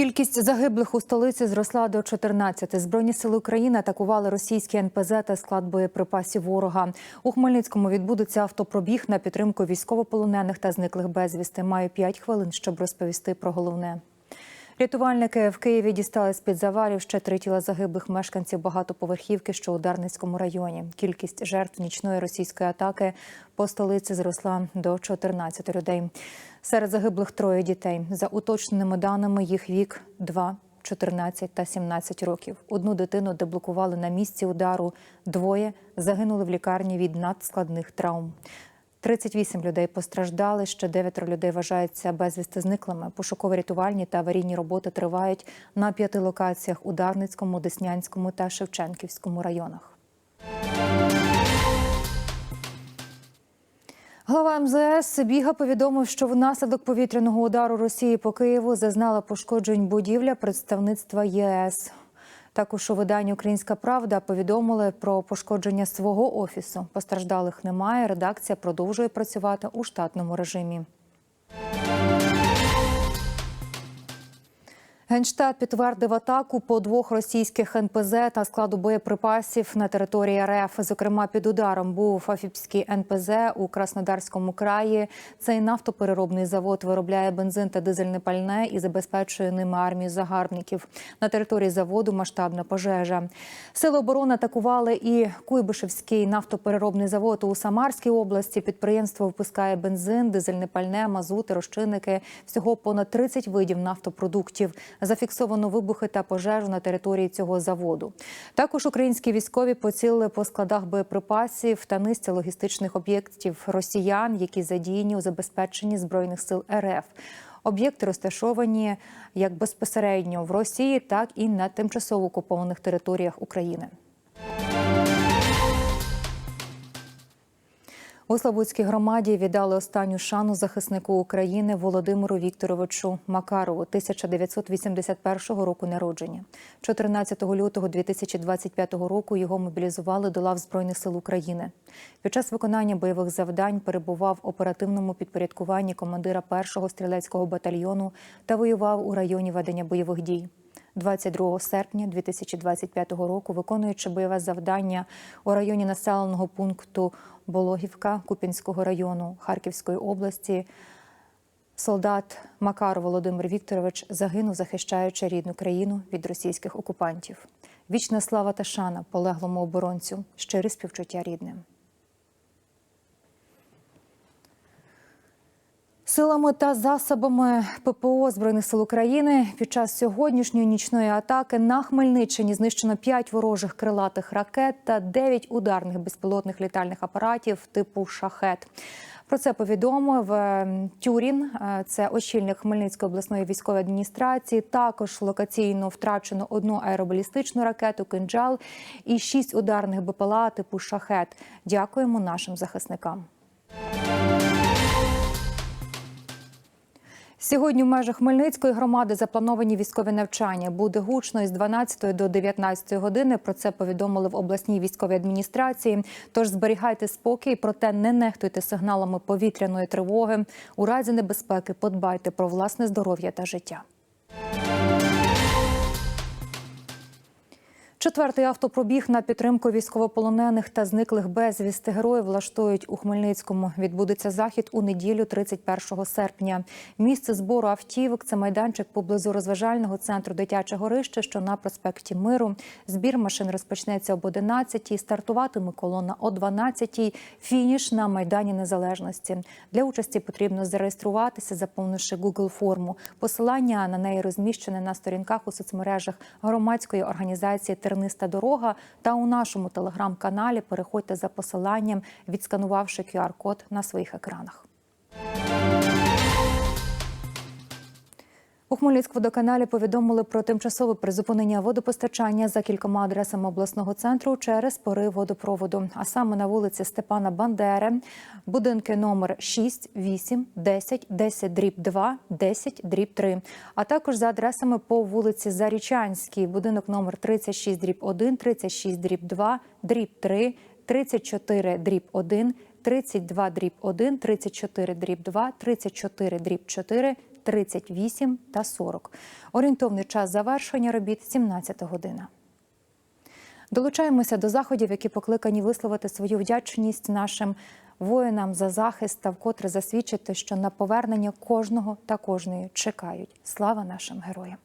Кількість загиблих у столиці зросла до 14. Збройні сили України атакували російські НПЗ та склад боєприпасів ворога. У Хмельницькому відбудеться автопробіг на підтримку військовополонених та зниклих безвісти. Маю 5 хвилин, щоб розповісти про головне. Рятувальники в Києві дістали з-під завалів ще три тіла загиблих мешканців багатоповерхівки, що у Дарницькому районі. Кількість жертв нічної російської атаки по столиці зросла до 14 людей. Серед загиблих троє дітей. За уточненими даними, їх вік 2, 14 та 17 років. Одну дитину деблокували на місці удару. Двоє загинули в лікарні від надскладних травм. 38 людей постраждали, ще дев'ятеро людей вважаються безвісти зниклими. Пошуково-рятувальні та аварійні роботи тривають на п'яти локаціях у Дарницькому, Деснянському та Шевченківському районах. Глава МЗС Біга повідомив, що внаслідок повітряного удару Росії по Києву зазнала пошкоджень будівля представництва ЄС. Також у виданні Українська Правда повідомили про пошкодження свого офісу. Постраждалих немає. Редакція продовжує працювати у штатному режимі. Генштаб підтвердив атаку по двох російських НПЗ та складу боєприпасів на території РФ. Зокрема, під ударом був Афіпський НПЗ у Краснодарському краї. Цей нафтопереробний завод виробляє бензин та дизельне пальне і забезпечує ними армію загарбників. На території заводу масштабна пожежа. Сили оборони атакували і Куйбишевський нафтопереробний завод у Самарській області. Підприємство випускає бензин, дизельне пальне, мазути, розчинники. Всього понад 30 видів нафтопродуктів. Зафіксовано вибухи та пожежу на території цього заводу. Також українські військові поцілили по складах боєприпасів та низці логістичних об'єктів росіян, які задіяні у забезпеченні збройних сил РФ. Об'єкти розташовані як безпосередньо в Росії, так і на тимчасово окупованих територіях України. У Славутській громаді віддали останню шану захиснику України Володимиру Вікторовичу Макарову 1981 року народження. 14 лютого 2025 року його мобілізували до лав Збройних сил України. Під час виконання бойових завдань перебував в оперативному підпорядкуванні командира 1-го стрілецького батальйону та воював у районі ведення бойових дій. 22 серпня 2025 року, виконуючи бойове завдання у районі населеного пункту Бологівка Купінського району Харківської області, солдат Макар Володимир Вікторович загинув, захищаючи рідну країну від російських окупантів. Вічна слава та шана полеглому оборонцю, щирі співчуття рідним. Силами та засобами ППО збройних сил України під час сьогоднішньої нічної атаки на Хмельниччині знищено 5 ворожих крилатих ракет та 9 ударних безпілотних літальних апаратів типу шахет. Про це повідомив е, Тюрін, е, це очільник Хмельницької обласної військової адміністрації. Також локаційно втрачено одну аеробалістичну ракету «Кинджал» і 6 ударних БПЛА типу шахет. Дякуємо нашим захисникам. Сьогодні в межах Хмельницької громади заплановані військові навчання. Буде гучно із 12 до 19 години. Про це повідомили в обласній військовій адміністрації. Тож зберігайте спокій, проте не нехтуйте сигналами повітряної тривоги. У разі небезпеки подбайте про власне здоров'я та життя. Четвертий автопробіг на підтримку військовополонених та зниклих безвісти героїв влаштують у Хмельницькому. Відбудеться захід у неділю, 31 серпня. Місце збору автівок це майданчик поблизу розважального центру дитяче горище, що на проспекті Миру. Збір машин розпочнеться об 11-й, Стартуватиме колона о 12-й, Фініш на майдані Незалежності. Для участі потрібно зареєструватися, заповнивши Google форму. Посилання на неї розміщене на сторінках у соцмережах громадської організації терниста дорога та у нашому телеграм-каналі. Переходьте за посиланням, відсканувавши QR-код на своїх екранах. У Хмельницькводоканалі повідомили про тимчасове призупинення водопостачання за кількома адресами обласного центру через порив водопроводу. А саме на вулиці Степана Бандери, будинки номер 6, 8, 10, 10 дріб 2, 10 дріб 3. А також за адресами по вулиці Зарічанській, будинок номер 36 дріб 1, 36 дріб 2, дріб 3, 34 дріб 1, 32 дріб 1, 34 дріб 2, 34 дріб 4, 38 та 40. Орієнтовний час завершення робіт 17 година. Долучаємося до заходів, які покликані висловити свою вдячність нашим воїнам за захист та вкотре засвідчити, що на повернення кожного та кожної чекають. Слава нашим героям!